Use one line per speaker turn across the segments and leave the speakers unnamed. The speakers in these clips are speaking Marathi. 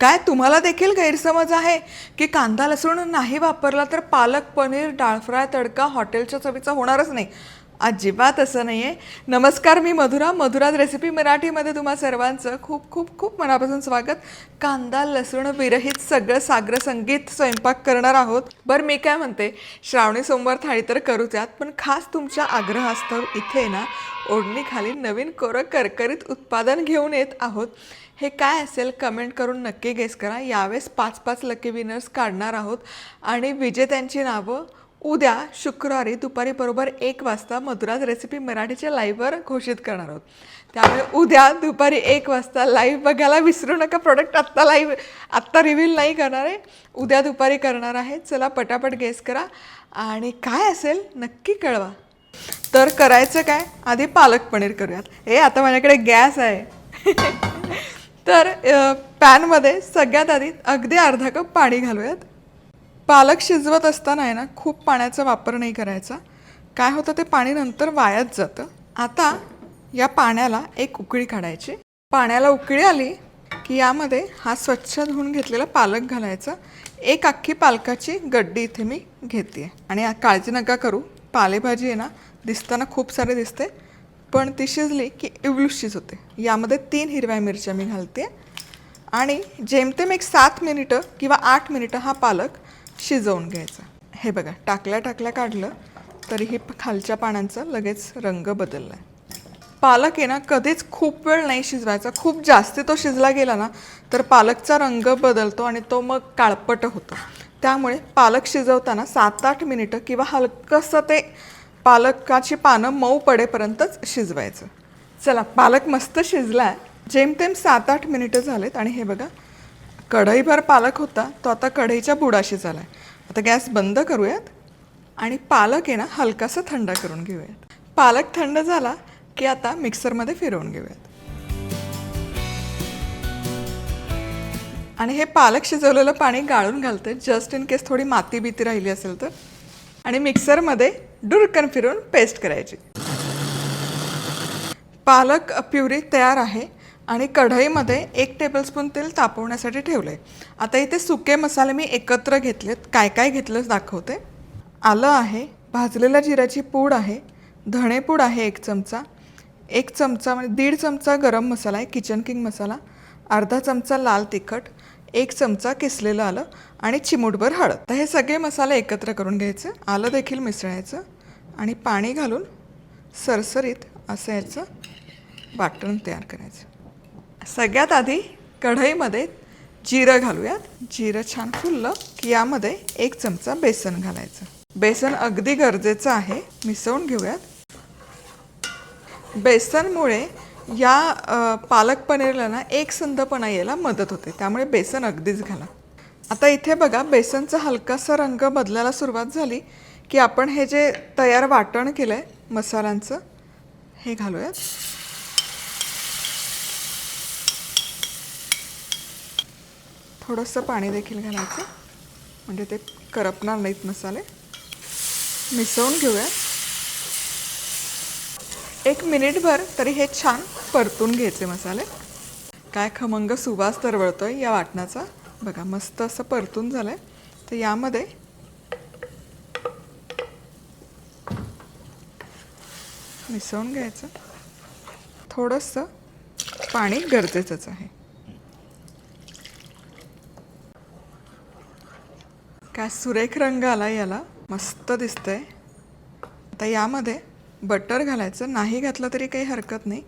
काय तुम्हाला देखील गैरसमज आहे? की कांदा लसूण नाही वापरला तर पालक पनीर डाळ फ्राय तडका हॉटेलच्या चवीचा होणारच नाही. अजिबात असं नाही आहे नमस्कार मी मधुरा. मधुराज रेसिपी मराठीमध्ये तुम्हा सर्वांचं खूप खूप खूप मनापासून स्वागत. कांदा लसूण विरहित सगळं साग्र संगीत स्वयंपाक करणार आहोत. बरं मी काय म्हणते? श्रावणी सोमवार थाळी तर करूच यात पण खास तुमच्या आग्रहास्तव इथे ना ओढणीखाली नवीन कोरं करकरीत उत्पादन घेऊन येत आहोत. हे काय असेल कमेंट करून नक्की गेस करा. यावेळेस पाच पाच लकी विनर्स काढणार आहोत. आणि विजेत्यांची नावं उद्या शुक्रवारी दुपारी बरोबर एक वाजता मधुराज रेसिपी मराठीच्या लाईव्हवर घोषित करणार आहोत. त्यामुळे उद्या दुपारी एक वाजता लाईव्ह बघायला विसरू नका. प्रोडक्ट आत्ता लाईव्ह आत्ता रिव्हील नाही करणार आहे. उद्या दुपारी करणार आहे. चला पटापट गेस करा. आणि काय असेल नक्की कळवा. तर करायचं काय? आधी पालक पनीर करूयात. हे आता माझ्याकडे गॅस आहे. तर पॅनमध्ये सगळ्यात आधी अगदी अर्धा कप पाणी घालूयात. पालक शिजवत असताना आहे ना खूप पाण्याचा वापर नाही करायचा. काय होतं ते पाणी नंतर वायाच जातं. आता या पाण्याला एक उकळी काढायची. पाण्याला उकळी आली की यामध्ये हा स्वच्छ धुवून घेतलेला पालक घालायचा. एक अख्खी पालकाची गड्डी इथे मी घेते. आणि काळजी नका करू. पालेभाजी आहे ना दिसताना खूप सारे दिसते. पण ती शिजली की इवलूशीच होते यामध्ये तीन हिरव्या मिरच्या मी घालते. आणि जेमतेम एक सात मिनिटं किंवा आठ मिनिटं हा पालक शिजवून घ्यायचा. हे बघा टाकल्या टाकल्या काढलं तरीही खालच्या पानांचा लगेच रंग बदलला आहे पालक आहे ना कधीच खूप वेळ नाही शिजवायचा. खूप जास्ती तो शिजला गेला ना तर पालकचा रंग बदलतो आणि तो मग काळपट होतो. त्यामुळे पालक शिजवताना सात आठ मिनिटं किंवा हलकंसं ते पालकाची पानं मऊ पडेपर्यंतच शिजवायचं. चला पालक मस्त शिजला आहे जेमतेम सात आठ मिनिटं झालेत आणि हे बघा कढईभर पालक होता तो आता कढईच्या बुडाशी झाला आहे आता गॅस बंद करूयात आणि पालक आहे ना हलकासा थंड करून घेऊयात. पालक थंड झाला की आता मिक्सरमध्ये फिरवून घेऊयात. आणि हे पालक शिजवलेलं पाणी गाळून घालते जस्ट इन केस थोडी माती बिती राहिली असेल तर. आणि मिक्सरमध्ये डुरकन फिरवून पेस्ट करायची. पालक प्युरी तयार आहे. आणि कढईमध्ये एक टेबलस्पून तेल तापवण्यासाठी ठेवलं आहे आता इथे सुके मसाले मी एकत्र घेतलेत. काय काय घेतलं दाखवते. आलं आहे भाजलेल्या जिऱ्याची पूड आहे धणेपूड आहे एक चमचा एक चमचा म्हणजे दीड चमचा गरम मसाला आहे किचन किंग मसाला अर्धा चमचा लाल तिखट एक चमचा किसलेलं आलं आणि चिमूटभर हळद. तर हे सगळे मसाले एकत्र करून घ्यायचे. आलं देखील मिसळायचं. आणि पाणी घालून सरसरीत असं याचं वाटण तयार करायचं. सगळ्यात आधी कढईमध्ये जिरं घालूयात. जिरं छान फुललं की यामध्ये एक चमचा बेसन घालायचं. बेसन अगदी गरजेचं आहे. मिसळून घेऊयात. बेसनमुळे या पालक पनीरला ना एक संधपणा यायला मदत होते. त्यामुळे बेसन अगदीच घाला. आता इथे बघा बेसनचा हलकासा रंग बदलायला सुरुवात झाली की आपण हे जे तयार वाटण केलं आहे मसाल्यांचं हे घालूयात. थोडंसं पाणी देखील घालायचं. म्हणजे ते करपणार नाहीत मसाले. मिसळून घेऊया. एक मिनिटभर तरी हे छान परतून घ्यायचे मसाले. काय खमंग सुवास आहे या वाटणाचा. बघा मस्त असं परतून झालं आहे तर यामध्ये मिसळून घ्यायचं. थोडंसं पाणी गरजेचंच आहे. काय सुरेख रंग आला याला. मस्त दिसतंय. आता यामध्ये बटर घालायचं. नाही घातलं तरी काही हरकत नाही.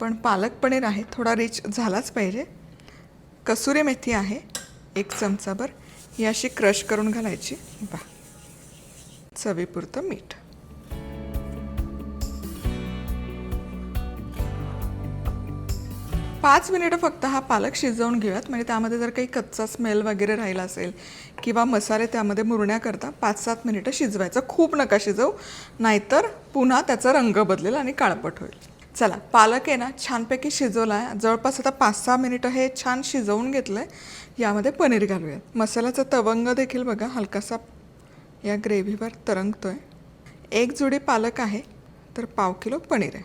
पण पालक पनीर आहे. थोडा रिच झालाच पाहिजे. कसुरी मेथी आहे. एक चमचाभर. ही अशी क्रश करून घालायची. बा चवीपुरतं मीठ. पाच मिनिटं फक्त हा पालक शिजवून घेऊयात. म्हणजे त्यामध्ये जर काही कच्चा स्मेल वगैरे राहिला असेल किंवा मसाले त्यामध्ये मुरण्याकरता पाच सात मिनिटं शिजवायचं. खूप नका शिजवू. नाहीतर पुन्हा त्याचा रंग बदलेल आणि काळपट होईल. चला पालक आहे ना छानपैकी शिजवला आहे जवळपास आता पाच सहा मिनिटं हे छान शिजवून घेतलं आहे यामध्ये पनीर घालूयात. मसाल्याचा तवंग देखील बघा हलकासा या ग्रेव्हीवर तरंगतो आहे एक जुडी पालक आहे तर पाव किलो पनीर आहे.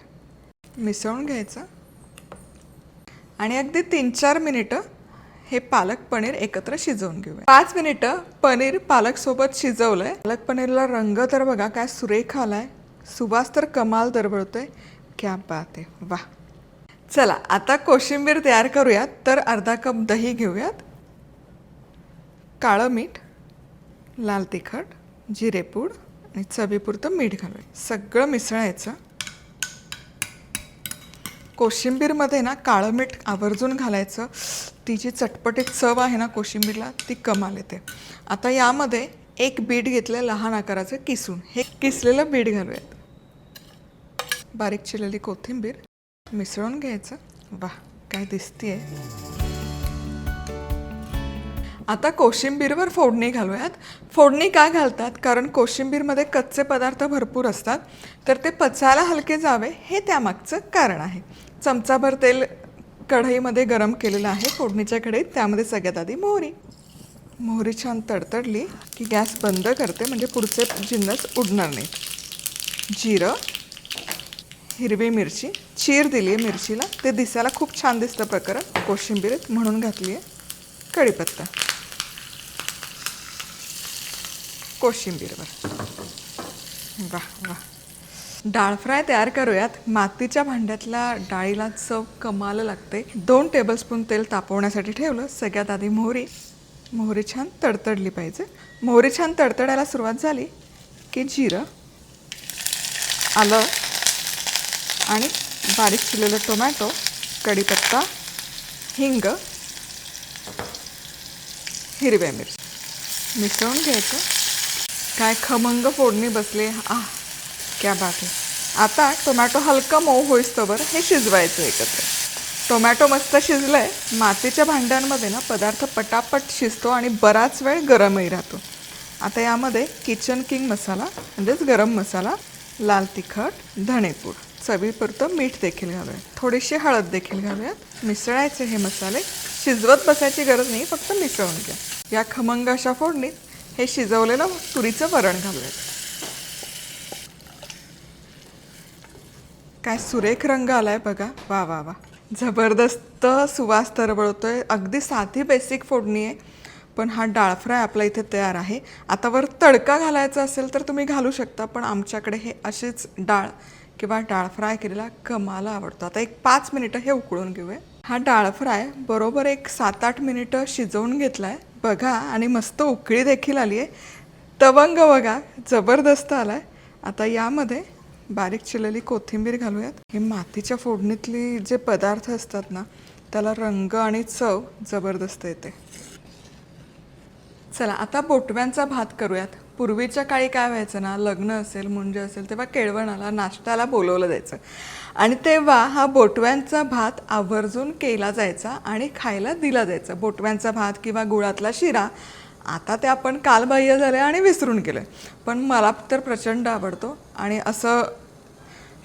मिसळून घ्यायचं. आणि अगदी तीन चार मिनिटं हे पालक पनीर एकत्र शिजवून घेऊया. पाच मिनिटं पनीर पालकसोबत शिजवलं शिजवलंय. पालक पनीरला रंग तर बघा काय सुरेख आलाय. सुवास तर कमाल दरवळतोय क्या बात आहे. वा चला आता कोशिंबीर तयार करूयात तर अर्धा कप दही घेऊयात. काळं मीठ लाल तिखट जिरेपूड आणि चवीपुरतं मीठ घालूया. सगळं मिसळायचं. कोशिंबीरमध्ये ना काळं मीठ आवर्जून घालायचं. ती जी चटपटीत चव आहे ना कोशिंबीरला ती कमाल येते. आता यामध्ये एक बीट घेतलं लहान आकाराचं किसून. हे किसलेलं बीट घालूयात. बारीक चिरलेली कोथिंबीर मिसळून घ्यायचं. वा काय दिसतीये. आता कोशिंबीरवर फोडणी घालूयात. फोडणी का घालतात? कारण कोशिंबीरमध्ये कच्चे पदार्थ भरपूर असतात. तर ते पचायला हलके जावे हे त्यामागचं कारण आहे. चमचाभर तेल कढईमध्ये गरम केलेलं आहे फोडणीच्या कढईत. त्यामध्ये सगळ्यात आधी मोहरी. मोहरी छान तडतडली की गॅस बंद करते म्हणजे पुढचे जिन्नस उडणार नाहीत जिरं हिरवी मिरची चीर दिली आहे मिरचीला. ते दिसायला खूप छान दिसतं प्रकरण. कोशिंबीरीत म्हणून घातली आहे. कढीपत्ता. कोशिंबीरवर वा वा. डाळ फ्राय तयार करूयात. मातीच्या भांड्यातल्या डाळीला चव कमाल लागते. दोन टेबलस्पून तेल तापवण्यासाठी ठेवलं. सगळ्यात आधी मोहरी. मोहरी छान तडतडली पाहिजे. मोहरी छान तडतडायला सुरुवात झाली की जिरं आलं आणि बारीक चिरलेलं टोमॅटो कढीपत्ता हिंग हिरव्या मिरची. मिसळून घ्यायचं. काय खमंग फोडणी बसले. आ क्या बात आहे. आता टोमॅटो हलका मऊ होईस्तोवर हे शिजवायचं एकत्र. टोमॅटो मस्त शिजलं आहे मातीच्या भांड्यांमध्ये ना पदार्थ पटापट शिजतो आणि बराच वेळ गरमही राहतो. आता यामध्ये किचन किंग मसाला म्हणजेच गरम मसाला लाल तिखट धणेपूड चवीपुरतं मीठ देखील घालूयात. थोडीशी हळद देखील घालूयात. मिसळायचे हे मसाले शिजवत बसायची गरज नाही फक्त मिसळून घ्या. या खमंग अशा फोडणीत हे शिजवलेलं तुरीचं वरण घालूयात. काय सुरेख रंग आलाय बघा. वा वा वा. जबरदस्त सुवास तरवळतोय अगदी साधी बेसिक फोडणी आहे पण हा डाळ फ्राय आपला इथे तयार आहे. आता वर तडका घालायचा असेल तर तुम्ही घालू शकता पण आमच्याकडे हे अशीच डाळ किंवा डाळ फ्राय केलेला कमाला आवडतो. आता एक पाच मिनिटं हे उकळून घेऊया. हा डाळ फ्राय बरोबर एक सात आठ मिनिटं शिजवून घेतला आहे बघा आणि मस्त उकळी देखील आली आहे. तवंग बघा जबरदस्त आला आहे आता यामध्ये बारीक चिरलेली कोथिंबीर घालूयात. हे मातीच्या फोडणीतली जे पदार्थ असतात ना त्याला रंग आणि चव जबरदस्त येते. चला आता बोटव्यांचा भात करूयात. पूर्वीच्या काळी काय व्हायचं ना लग्न असेल मुंज असेल तेव्हा केळवणाला नाश्त्याला बोलवलं जायचं. आणि तेव्हा हा बोटव्यांचा भात आवर्जून केला जायचा आणि खायला दिला जायचा. बोटव्यांचा भात किंवा गुळातला शिरा आता ते आपण कालबाह्य झाले आणि विसरून गेलो पण मला तर प्रचंड आवडतो आणि असं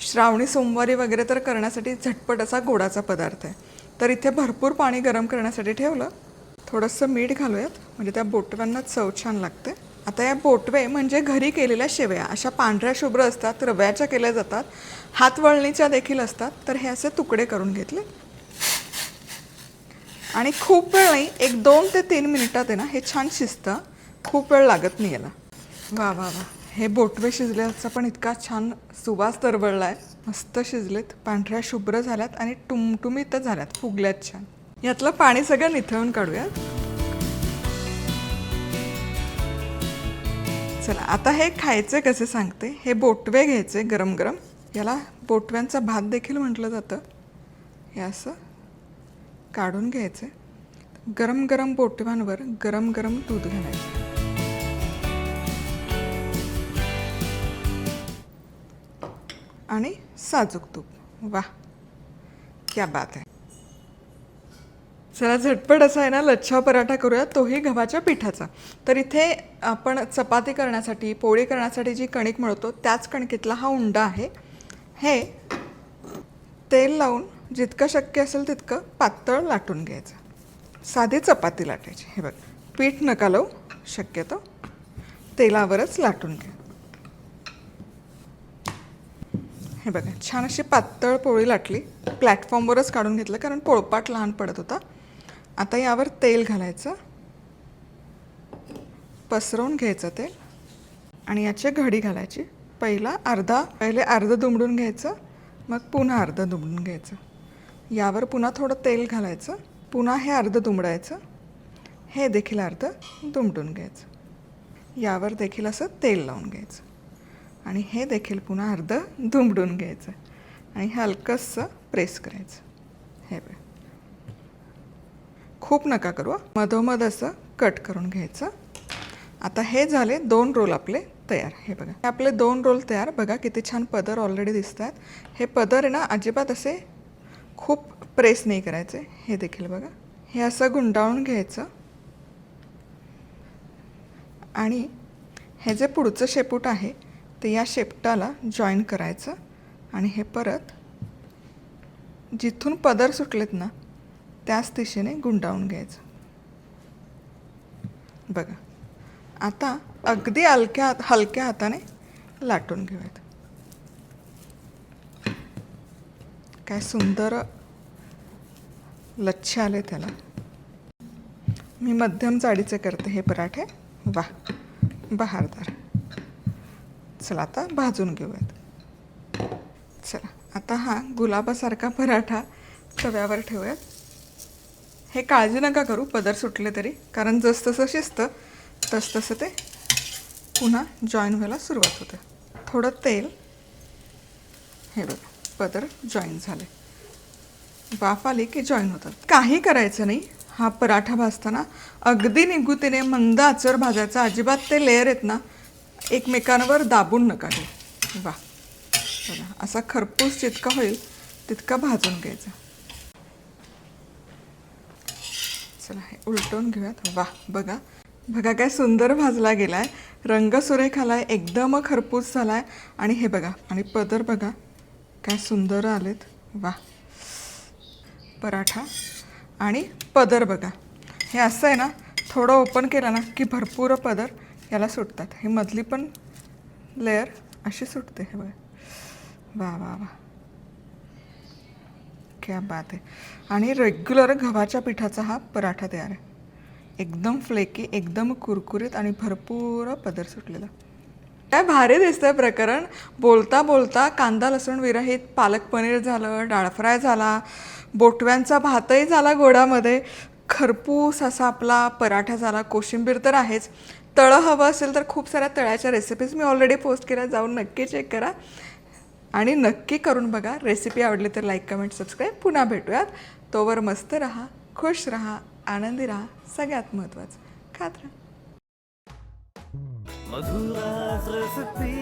श्रावणी सोमवारी वगैरे तर करण्यासाठी झटपट असा गोडाचा पदार्थ आहे. तर इथे भरपूर पाणी गरम करण्यासाठी ठेवलं. थोडंसं मीठ घालूयात. म्हणजे त्या बोटव्यांना चव छान लागते. आता या बोटवे म्हणजे घरी केलेल्या शेवया अशा पांढऱ्या शुभ्र असतात रव्याच्या केल्या जातात हातवळणीच्या देखील असतात तर हे असे तुकडे करून घेतले. आणि खूप वेळ नाही एक दोन ते तीन मिनिटात आहे ना हे छान शिजतं. खूप वेळ लागत नाही याला. वा वा वा. हे बोटवे शिजल्याचा पण इतका छान सुवास दरवळला आहे मस्त शिजलेत पांढऱ्या शुभ्र झाल्यात आणि टुमटुमीत झाल्यात फुगल्यात छान. यातलं पाणी सगळं निथळून काढूयात. चला आता हे खायचे कसे सांगते? हे बोटवे घ्यायचे गरम गरम. याला बोटव्यांचा भात देखील म्हटलं जातं. हे असं काढून घ्यायचे. गरम गरम बोटव्यांवर गरम गरम दूध घालायचं. आणि साजूक तूप. वा क्या बात आहे. चला झटपट असा आहे ना लच्छा पराठा करूया. तोही गव्हाच्या पिठाचा. तर इथे आपण चपाती करण्यासाठी पोळी करण्यासाठी जी कणिक मिळवतो त्याच कणकेतला हा उंडा आहे. हे तेल लावून जितकं शक्य असेल तितकं पातळ लाटून घ्यायचं. साधी चपाती लाटायची. हे बघ पीठ नका लावू शक्यतो तेलावरच लाटून घ्या. हे बघा छान अशी पातळ पोळी लाटली. प्लॅटफॉर्मवरच काढून घेतलं कारण पोळपाट लहान पडत होता. आता यावर तेल घालायचं. पसरवून घ्यायचं तेल. आणि याची घडी घालायची. पहिला अर्धा पहिले अर्धं दुमडून घ्यायचं. मग पुन्हा अर्धं दुमडून घ्यायचं. यावर पुन्हा थोडं तेल घालायचं. पुन्हा हे अर्धं दुमडायचं. हे देखील अर्धं दुमडून घ्यायचं. यावर देखील असं तेल लावून घ्यायचं. आणि हे देखील पुन्हा अर्धं दुमडून घ्यायचं. आणि हलकंसं प्रेस करायचं. हे बघ. खूप नका करू मधोमध असं कट करून घ्यायचं. आता हे झाले दोन रोल आपले तयार. हे बघा. हे आपले दोन रोल तयार. बघा किती छान पदर ऑलरेडी दिसत आहेत हे पदर आहे ना अजिबात असे खूप प्रेस नाही करायचे. हे देखील बघा. हे असं गुंडाळून घ्यायचं. आणि हे जे पुढचं शेपूट आहे ते या शेपटाला जॉईन करायचं. आणि हे परत जिथून पदर सुटलेत ना त्याच दिशेने गुंडाळून घ्यायचं. बघा. आता अगदी हलक्या हलक्या हाताने लाटून घेऊयात. काय सुंदर लच्छ आले त्याला. मी मध्यम जाडीचे करते हे पराठे. वा बहारदार चला आता भाजून घेऊयात. चला. आता हा गुलाबासारखा पराठा तव्यावर ठेवूयात. हे काळजी नका करू पदर सुटले तरी. कारण जसतसं शिजतं तसतसं ते पुन्हा जॉईन व्हायला सुरुवात होते. थोडं तेल. हे बघा पदर जॉईन झाले. वाफ आली की जॉईन होतात. काही करायचं नाही. हा पराठा भाजताना अगदी निगुतीने मंद आचर भाजायचा. अजिबात ते लेअर आहेत ना. एकमेकांवर दाबून नका घेऊ. वा बघा असा खरपूस जितका होईल तितका भाजून घ्यायचा. चला हे उलटवून घेऊयात. वा बघा. बघा काय सुंदर भाजला गेलाय. रंग सुरेख आलाय एकदम खरपूस झालाय. आणि हे बघा आणि पदर बघा. काय सुंदर आलेत. वा. पराठा. आणि पदर बघा. हे असं आहे ना थोडं ओपन केलं ना की भरपूर पदर याला सुटतात. हे मधली पण लेअर अशी सुटते हे बघा. वा वा वा. क्या बात आहे. आणि रेग्युलर गव्हाच्या पिठाचा हा पराठा तयार आहे. एकदम फ्लेकी एकदम कुरकुरीत आणि भरपूर पदर सुटलेला. काय भारी दिसतंय प्रकरण. बोलता बोलता कांदा लसूण विरहित पालक पनीर झालं डाळ फ्राय झाला बोटव्यांचा भातही झाला गोडामध्ये. खरपूस असा आपला पराठा झाला. कोशिंबीर तर आहेच. तळं हवं असेल तर खूप साऱ्या तळ्याच्या रेसिपीज मी ऑलरेडी पोस्ट केल्या. जाऊन नक्की चेक करा. आणि नक्की करून बघा. रेसिपी आवडली तर लाईक कमेंट सबस्क्राईब पुन्हा भेटूयात. तोवर मस्त राहा खुश राहा आनंदी राहा. सगळ्यात महत्त्वाचं खात राहा.
मधुराज रेसिपी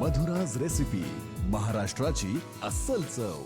मधुराज रेसिपी महाराष्ट्राची अस्सल चव.